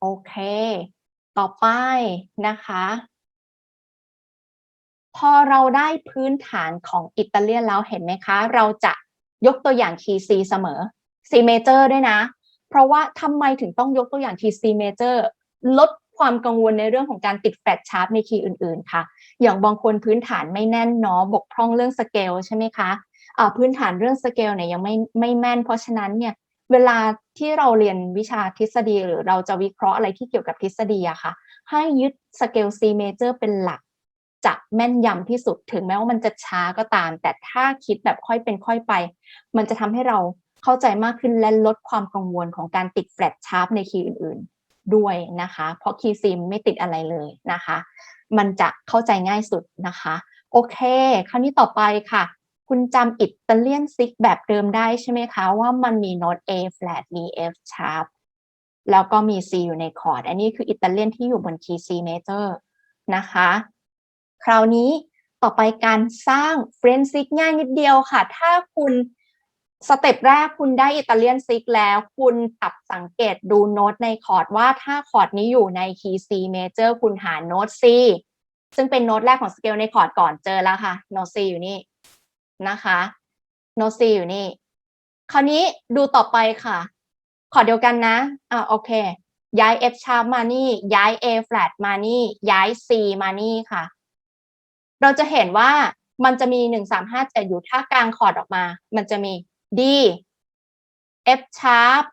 โอเค ต่อไปนะคะ พอเราได้พื้นฐานของอิตาเลียนแล้วเห็นไหมคะ เราจะยกตัวอย่างคีย์ C เสมอ C major ด้วยนะ เพราะว่าทำไมถึงต้องยกตัวอย่างคีย์ C major ลดความกังวลในเรื่องของการติดแฟลชชาร์ปในคีย์อื่น ๆ ค่ะ อย่างบางคนพื้นฐานไม่แน่นเนาะ บกพร่องเรื่องสเกลใช่ไหมคะอ่าพื้นฐานเรื่องสเกลเนี่ยยังไม่ไม่แม่น เพราะฉะนั้นเนี่ย เวลาที่เราเรียนวิชาทฤษฎี หรือเราจะวิเคราะห์อะไรที่เกี่ยวกับทฤษฎีอะค่ะ ให้ยึดสเกล C major เป็นหลักจะแม่นยำที่สุดถึงแม้ว่ามันจะช้าก็ตาม แต่ถ้าคิดแบบค่อยเป็นค่อยไป มันจะทำให้เราเข้าใจมากขึ้นและลดความกังวลของการติดแฟลชชาร์ปในคีย์อื่น ๆ ด้วยนะคะ เพราะคีย์ซิมไม่ติดอะไรเลยนะคะ มันจะเข้าใจง่ายสุดนะคะ โอเค คราวนี้ต่อไปค่ะ คุณจำอิตาเลียนซิกแบบเดิมได้ใช่ไหมคะ ว่ามันมีโน้ต A flat มี F sharp แล้วก็มี C อยู่ในคอร์ด อันนี้คืออิตาเลียนที่อยู่บนคีย์ C major นะคะ คราวนี้ต่อไปการสร้างเฟรนซิกง่ายนิดเดียวค่ะ ถ้าคุณสเต็ปแรกคุณได้อิตาเลียนซิกแล้ว คุณตับสังเกตดูโน้ตในคอร์ดว่าถ้าคอร์ดนี้อยู่ในคีย์ C major คุณหาโน้ต C ซึ่งเป็นโน้ตแรกของสเกลในคอร์ดก่อนเจอแล้วค่ะ โน้ต C อยู่นี่ นะคะโน้ต C อยู่นี่ คราวนี้ดูต่อไปค่ะคอดเดียวกันนะอ่าโอเค ย้าย F sharp มานี่ ย้าย A flat มานี่ ย้าย C มานี่ค่ะ เราจะเห็นว่ามันจะมีหนึ่งสามห้าเจ็ดอยู่ถ้ากลางคอร์ดออกมา มันจะมี D F sharp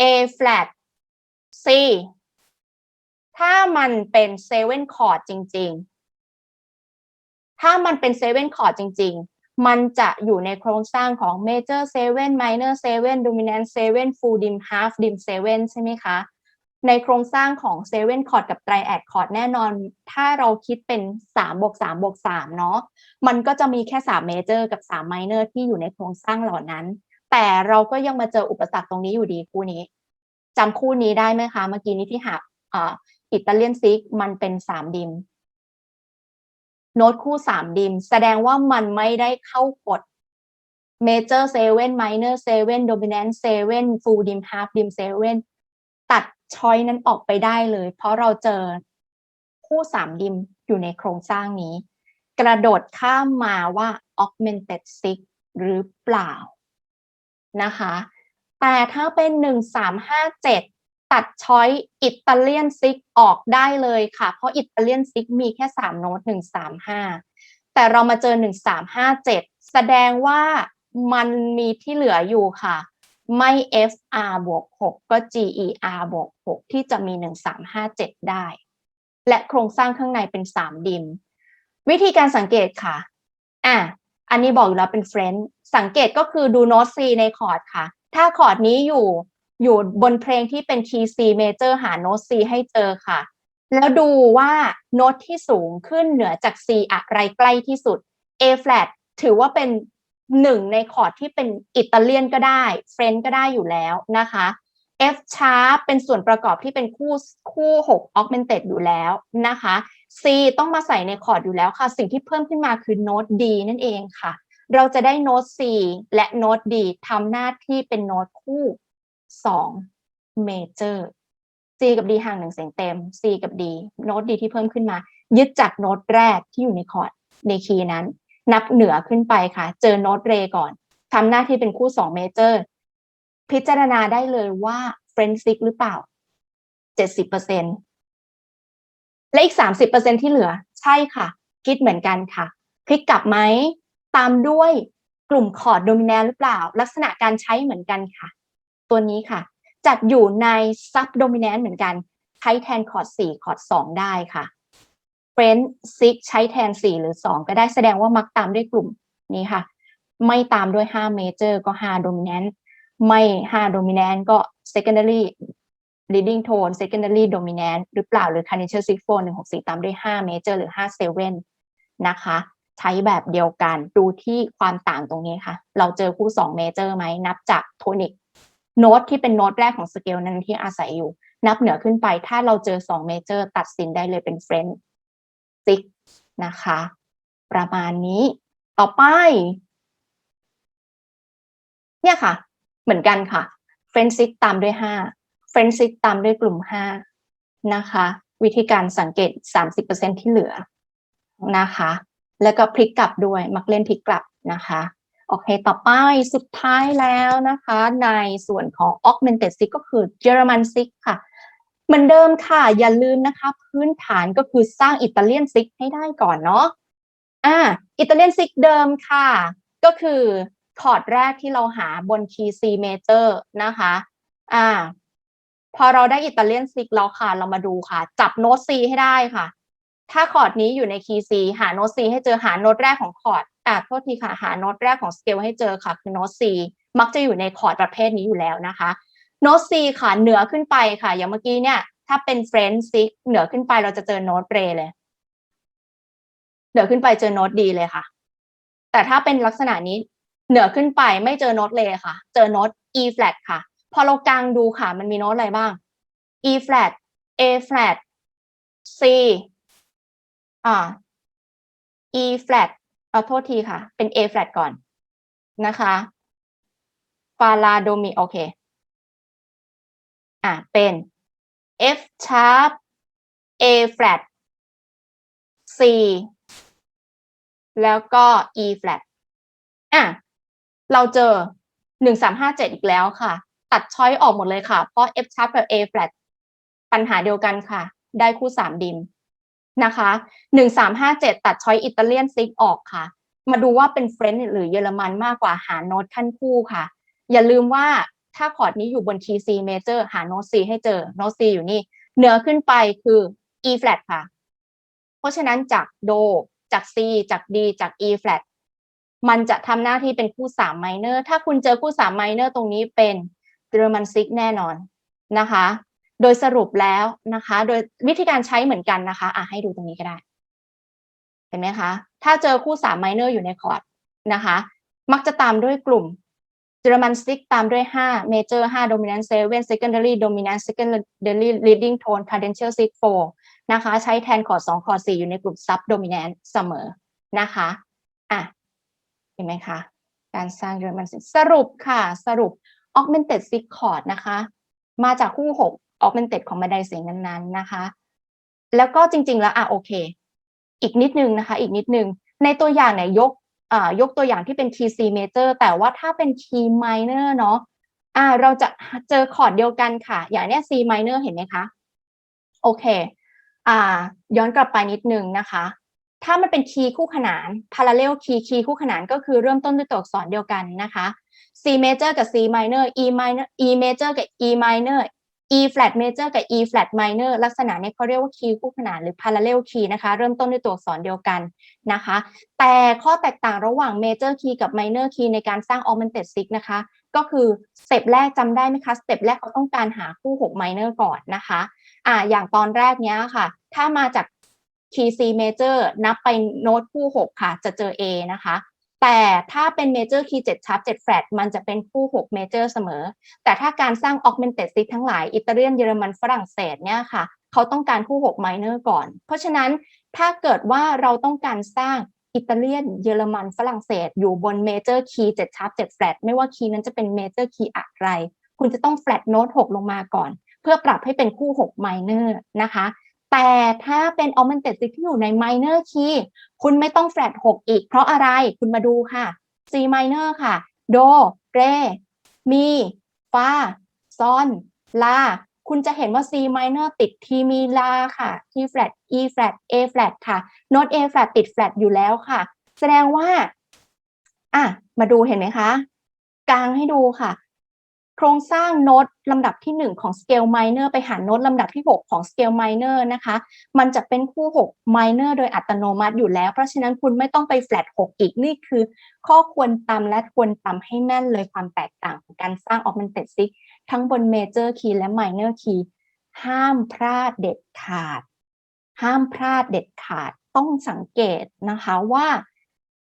A flat C ถ้ามันเป็นเซเว่นคอร์ดจริง ๆ ถ้ามันเป็นเซเว่นคอร์ดจริง ๆ มันจะอยู่ในโครงสร้างของ major 7 minor 7 dominant 7 full dim half dim 7ใช่ไหมคะ ในโครงสร้างของเซเว่นคอร์ดกับไตรแอดคอร์ดแน่นอน ถ้าเราคิดเป็น3บวก3บวก3เนาะ มันก็จะมีแค่3เมเจอร์กับ3ไมเนอร์ที่อยู่ในโครงสร้างเหล่านั้น แต่เราก็ยังมาเจออุปสรรคตรงนี้อยู่ดีคู่นี้จำคู่นี้ได้ไหมคะ เมื่อกี้นี้ที่หักอ่าอิตาเลียนซิกมันเป็น3ดิม โน้ตคู่3ดิม แสดงว่ามันไม่ได้เข้ากฎ major 7 minor 7 dominant 7 full dim half dim 7ตัดช้อยนั้นออกไปได้เลย เพราะเราเจอคู่สามดิมอยู่ในโครงสร้างนี้ กระโดดข้ามมาว่า augmented six หรือเปล่านะคะ แต่ถ้าเป็นหนึ่งสามห้าเจ็ด ตัดช้อยอิตาเลียนซิกออกได้เลยค่ะ เพราะอิตาเลียนซิกมีแค่สามโน้ตหนึ่งสามห้าแต่เรามาเจอหนึ่งสามห้าเจ็ดแสดงว่ามันมีที่เหลืออยู่ค่ะ ไม่ FR บวก 6 ก็ GER บวก 6 ที่จะมี 1357 ได้ และโครงสร้างข้างในเป็น 3 ดิม วิธีการสังเกตค่ะ อะ อันนี้บอกอยู่แล้วเป็นเฟรนด์สังเกตก็คือดูโน้ต C ในคอร์ดค่ะ ถ้าคอร์ดนี้อยู่ อยู่บนเพลงที่เป็น key C major หาโน้ต C ให้เจอค่ะ แล้วดูว่าโน้ตที่สูงขึ้นเหนือจาก C อะไรใกล้ที่สุด A flat ถือว่าเป็นหนึ่งในคอร์ดที่เป็นอิตาเลียนก็ได้เฟรนก็ได้อยู่แล้วนะคะ F sharp เป็นส่วนประกอบที่เป็นคู่คู่6 augmented อยู่แล้วนะคะ C ต้องมาใส่ในคอร์ดอยู่แล้วค่ะ สิ่งที่เพิ่มขึ้นมาคือโน้ต D นั่นเองค่ะ เราจะได้โน้ต C และโน้ต D ทำหน้าที่เป็นโน้ตคู่ 2 major C กับ D ห่างหนึ่งเสียงเต็ม C กับ D โน้ต D ที่เพิ่มขึ้นมา ยึดจากโน้ตแรกที่อยู่ในคอร์ดในคีย์นั้น นับเหนือขึ้นไปค่ะ เจอโน้ตเรก่อนทำหน้าที่เป็นคู่2เมเจอร์พิจารณาได้เลยว่าเฟรนซิกหรือเปล่า 70%และอีก 30%ที่เหลือ ใช่ค่ะ คิดเหมือนกันค่ะ พลิกกลับไหม ตามด้วยกลุ่มคอร์ดโดมิแนนหรือเปล่า ลักษณะการใช้เหมือนกันค่ะ ตัวนี้ค่ะ จัดอยู่ในซับโดมิแนนเหมือนกัน ใช้แทนคอร์ด4คอร์ด2ได้ค่ะเฟรนซิกใช้แทน 4 หรือ 2 ก็ได้แสดงว่ามักตามด้วยกลุ่มนี้ค่ะ ไม่ตามด้วย5 major ก็ 5 dominant ไม่ 5 dominant ก็ secondary leading tone secondary dominant หรือเปล่าหรือ Carnation 6 4 164ตามด้วย5 major หรือ5 7นะคะ ใช้แบบเดียวกันดูที่ความต่างตรงนี้ค่ะ เราเจอคู่ 2 major ไหมนับจากโทนิก โน้ตที่เป็นโน้ตแรกของสเกลนั้นที่อาศัยอยู่ นับเหนือขึ้นไป ถ้าเราเจอ2 major ตัดสินได้เลยเป็น friend ซิกนะคะ ประมาณนี้ ต่อไป เนี่ยค่ะ เหมือนกันค่ะเฟรนซิกตามด้วยห้าเฟรนซิกตามด้วยกลุ่ม5นะคะ วิธีการสังเกต 30%ที่เหลือนะคะ แล้วก็พลิกกลับด้วย มักเล่นพลิกกลับนะคะ โอเค ต่อไปสุดท้ายแล้วนะคะ ในส่วนของ augmented six ก็คือเยอรมัน six ค่ะ เหมือนเดิมค่ะ อย่าลืมนะคะ พื้นฐานก็คือสร้างอิตาเลียนซิกให้ได้ก่อนเนาะอ่าอิตาเลียนซิกเดิมค่ะ ก็คือคอร์ดแรกที่เราหาบนคีย์ C major นะคะอ่าพอเราได้อิตาเลียนซิกแล้วค่ะ เรามาดูค่ะ จับโน้ต C ให้ได้ค่ะ ถ้าคอร์ดนี้อยู่ในคีย์ C หาโน้ต C ให้เจอหาโน้ตแรกของคอร์ด อ่าโทษทีค่ะหาโน้ตแรกของสเกลให้เจอค่ะ คือโน้ต C มักจะอยู่ในคอร์ดประเภทนี้อยู่แล้วนะคะโน้ต C ค่ะเหนือขึ้นไปค่ะ อย่างเมื่อกี้เนี่ย ถ้าเป็นเฟรนด์ซิกเหนือขึ้นไปเราจะเจอโน้ตเรเลย เหนือขึ้นไปเจอโน้ตดีเลยค่ะ แต่ถ้าเป็นลักษณะนี้เหนือขึ้นไปไม่เจอโน้ตเลค่ะ เจอโน้ต E flat ค่ะ พอเรากางดูค่ะ มันมีโน้ตอะไรบ้าง E flat A flat C อ่า E flat เอาโทษทีค่ะ เป็น A flat ก่อนนะคะฟาลาโดมิโอเค อะ เป็น F sharp A flat C แล้วก็ E flat อะ เราเจอหนึ่งสามห้าเจ็ดอีกแล้วค่ะ ตัดช้อยออกหมดเลยค่ะ เพราะ F sharp กับ A flat ปัญหาเดียวกันค่ะ ได้คู่สามดิม นะคะหนึ่งสามห้าเจ็ดตัดช้อยอิตาเลียนซิกออกค่ะ มาดูว่าเป็นเฟรนช์หรือเยอรมันมากกว่าหาโน้ตขั้นคู่ค่ะ อย่าลืมว่าถ้าคอร์ดนี้อยู่บนคีย์ C major หาโน้ต C ให้เจอโน้ต C อยู่นี่เหนือขึ้นไปคือ E flat ค่ะ เพราะฉะนั้นจากโดจาก C จาก D จาก E flat มันจะทำหน้าที่เป็นคู่3 minor ถ้าคุณเจอคู่3 minor ตรงนี้เป็นเยอรมันซิกแน่นอนนะคะ โดยสรุปแล้วนะคะ โดยวิธีการใช้เหมือนกันนะคะอะให้ดูตรงนี้ก็ได้ เห็นไหมคะ ถ้าเจอคู่3 minor อร์อยู่ในคอร์ดนะคะ มักจะตามด้วยกลุ่มเยอรมันซิกตามด้วย 5 major 5 dominant 7 secondary dominant secondary leading tone cadential 6 4นะคะ ใช้แทนคอร์ด2คอร์ด4อยู่ในกลุ่ม sub dominant เสมอนะคะอะเห็นไหมคะ การสร้างเยอรมันซิกสรุปค่ะ สรุป augmented six chord นะคะ มาจากคู่ 6 augmented ของบันไดเสียงนั้นๆนะคะ แล้วก็จริง ๆ แล้วอะโอเค อีกนิดนึงนะคะ อีกนิดนึง ในตัวอย่างเนี่ยยกอ่ายกตัวอย่างที่เป็น key C major แต่ว่าถ้าเป็น key minor เนาะอ่าเราจะเจอคอร์ดเดียวกันค่ะ อย่างเนี้ย C minor เห็นไหมคะโอเคอ่าย้อนกลับไปนิดนึงนะคะ ถ้ามันเป็นคีย์คู่ขนาน parallel key คีย์คู่ขนานก็คือเริ่มต้นด้วยตัวอักษรเดียวกันนะคะ C major กับ C minor E minor E major กับ E minor E flat major กับ E flat minor ลักษณะนี้เขาเรียกว่าคีย์คู่ขนานหรือ parallel key นะคะ เริ่มต้นด้วยตัวอักษรเดียวกันนะคะ แต่ข้อแตกต่างระหว่าง major key กับ minor key ในการสร้าง augmented six นะคะ ก็คือสเต็ปแรกจำได้ไหมคะสเต็ปแรกเขาต้องการหาคู่ 6 minor ก่อนนะคะอ่าอย่างตอนแรกเนี้ยค่ะ ถ้ามาจาก key C major นับไปโน้ตคู่ 6 ค่ะ จะเจอ A นะคะ แต่ถ้าเป็น major key 7 sharp 7 flat มันจะเป็นคู่ 6 major เสมอ แต่ถ้าการสร้าง augmented six ทั้งหลาย อิตาเลียน เยอรมัน ฝรั่งเศสเนี่ยค่ะ เขาต้องการคู่ 6 minor ก่อน เพราะฉะนั้นถ้าเกิดว่าเราต้องการสร้างอิตาเลียน เยอรมัน ฝรั่งเศส อยู่บน major key 7 sharp 7 flat ไม่ว่า key นั้นจะเป็น major key อะไร คุณจะต้อง flat note 6 ลงมาก่อน เพื่อปรับให้เป็นคู่ 6 minor นะคะ แต่ถ้าเป็น augmented six ที่อยู่ใน minor key คุณไม่ต้อง flat 6 อีก เพราะอะไรคุณมาดูค่ะ C minor ค่ะ โด เร มี ฟา ซอน ลา คุณจะเห็นว่า C minor ติดทีมีลาค่ะ T flat E flat A flat ค่ะ โน้ต A flat ติด flat อยู่แล้วค่ะ แสดงว่า อะ มาดูเห็นไหมคะ กลางให้ดูค่ะ ครงสร้างโน้ตลำดับที่ 1 ของ scale minor ไปหาโน้ตลำดับที่ 6 ของ scale minor นะคะ มันจะเป็นคู่6 minor โดยอัตโนมัติอยู่แล้ว เพราะฉะนั้นคุณไม่ต้องไป flat 6อีก นี่คือ ข้อควรจำและควรจำให้แม่นเลยความแตกต่างของการสร้าง augmented six ทั้งบน major key และ minor key ห้ามพลาดเด็ดขาด ห้ามพลาดเด็ดขาดต้องสังเกตนะคะว่า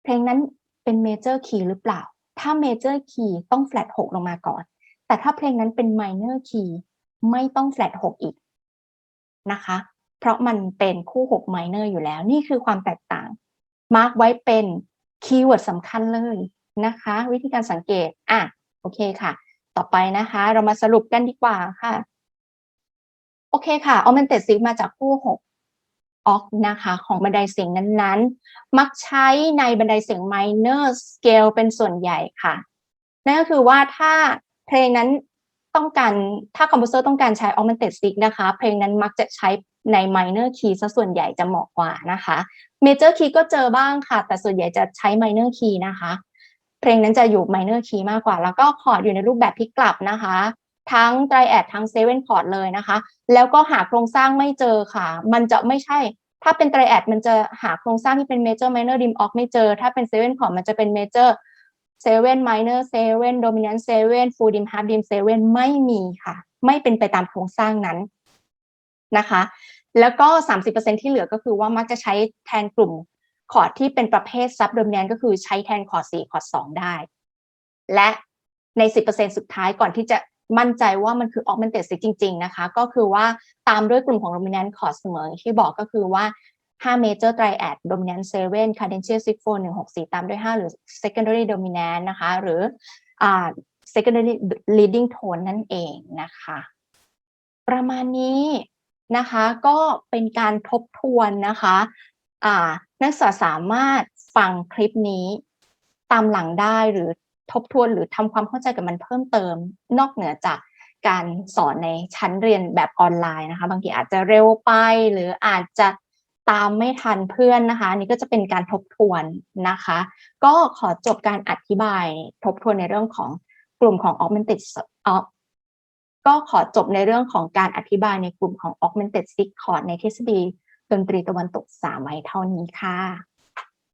เพลงนั้นเป็น major key หรือเปล่า ถ้า major key ต้อง flat 6ลงมาก่อน แต่ถ้าเพลงนั้นเป็น minor key ไม่ต้อง flat 6 อีกนะคะ เพราะมันเป็นคู่6 minor อยู่แล้ว นี่คือความแตกต่าง มาร์กไว้เป็นคีย์เวิร์ดสำคัญเลยนะคะ วิธีการสังเกต อะ โอเคค่ะ ต่อไปนะคะ เรามาสรุปกันดีกว่าค่ะ โอเคค่ะ augmented six มาจากคู่ 6ออกนะคะของบันไดเสียงนั้นๆ มักใช้ในบันไดเสียง minor scale เป็นส่วนใหญ่ค่ะ นั่นก็คือว่าถ้า เพลงนั้นต้องการถ้าคอมโพเซอร์ต้องการใช้ augmented six นะคะ เพลงนั้นมักจะใช้ใน minor key ซะส่วนใหญ่จะเหมาะกว่านะคะ major key ก็เจอบ้างค่ะ แต่ส่วนใหญ่จะใช้ minor key นะคะ เพลงนั้นจะอยู่ minor key มากกว่า แล้วก็คอร์ดอยู่ในรูปแบบพลิกกลับนะคะ ทั้ง triad ทั้ง seven chord เลยนะคะ แล้วก็หาโครงสร้างไม่เจอค่ะ มันจะไม่ใช่ ถ้าเป็น triad มันจะหาโครงสร้างที่เป็น major minor dim oct ไม่เจอ ถ้าเป็น seven chord มันจะเป็น major seven minor seven dominant seven full dim half dim seven ไม่มีค่ะ ไม่เป็นไปตามโครงสร้างนั้นนะคะ แล้วก็ 30%ที่เหลือก็คือว่ามักจะใช้แทนกลุ่มคอร์ดที่เป็นประเภท sub dominant ก็คือใช้แทนคอร์ด4คอร์ด2ได้ และใน 10%สุดท้ายก่อนที่จะมั่นใจว่ามันคือ augmented จริง ๆ นะคะ ก็คือว่าตามด้วยกลุ่มของ dominant chord เสมอที่บอกก็คือว่า 5 major triad dominant 7 cadential six four 1 6 4 ตามด้วย 5 หรือ secondary dominant นะคะ หรืออ่า secondary leading tone นั่นเองนะคะ ประมาณนี้นะคะก็เป็นการทบทวนนะคะอ่านักศึกษาสามารถฟังคลิปนี้ตามหลังได้หรือทบทวนหรือทำความเข้าใจกับมันเพิ่มเติม นอกเหนือจากการสอนในชั้นเรียนแบบออนไลน์นะคะ บางทีอาจจะเร็วไป หรืออาจจะ ตามไม่ทันเพื่อนนะคะนนี่ก็จะเป็นการทบทวนนะคะ ก็ขอจบการอธิบายทบทวนในเรื่องของกลุ่มของ augmented อ่อก็ขอจบในเรื่องของการอธิบายในกลุ่มของ augmented six chord ในทฤษฎีดนตรีตะวันตกสามไว้เท่านี้ค่ะ